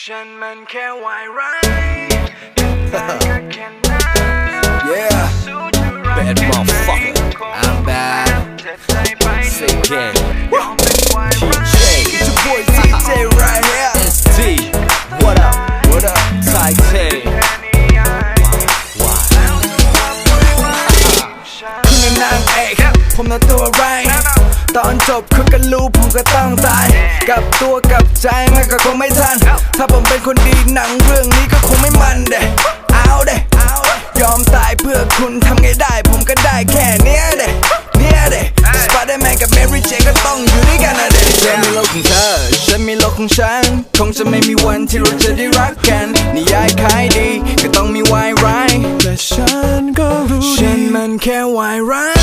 ฉันมันแค่วายร้ายแต่ก็แค่นั้น Yeah สู้จะรัก Bad แค่ไหน motherfucker คง I'm bad เจ็บใจไปทุก Say ครั้ง again ยอมเป็นวายร้าย TJ It's your boy TJ right here ST What up What up Ty K คุณเป็นนางเอกผมน่ะตัวไราย ตอนจบคุณก็รู้ผมก็ต้องตาย กับตัวกับใจมันก็คงไม่ทัน ถ้าผมเป็นคนดีหนังเรื่องนี้ก็คงไม่มันเด้เอาเด้ยอมตายเพื่อคุณทำไงได้ ผมก็ได้แค่เนี้ยเด้เนี่ยเด้สไปเดอร์แมนกับแมรี่เจก็ต้องอยู่ด้วยกันนะเด้เธอมีโลกของเธอฉันมีโลกของฉัน คงจะไม่มีวันที่เราจะได้รักกันนิยายขายดีก็ต้องมีวายร้ายแต่ฉันก็รู้ฉัดีนมันแค่วายร้าย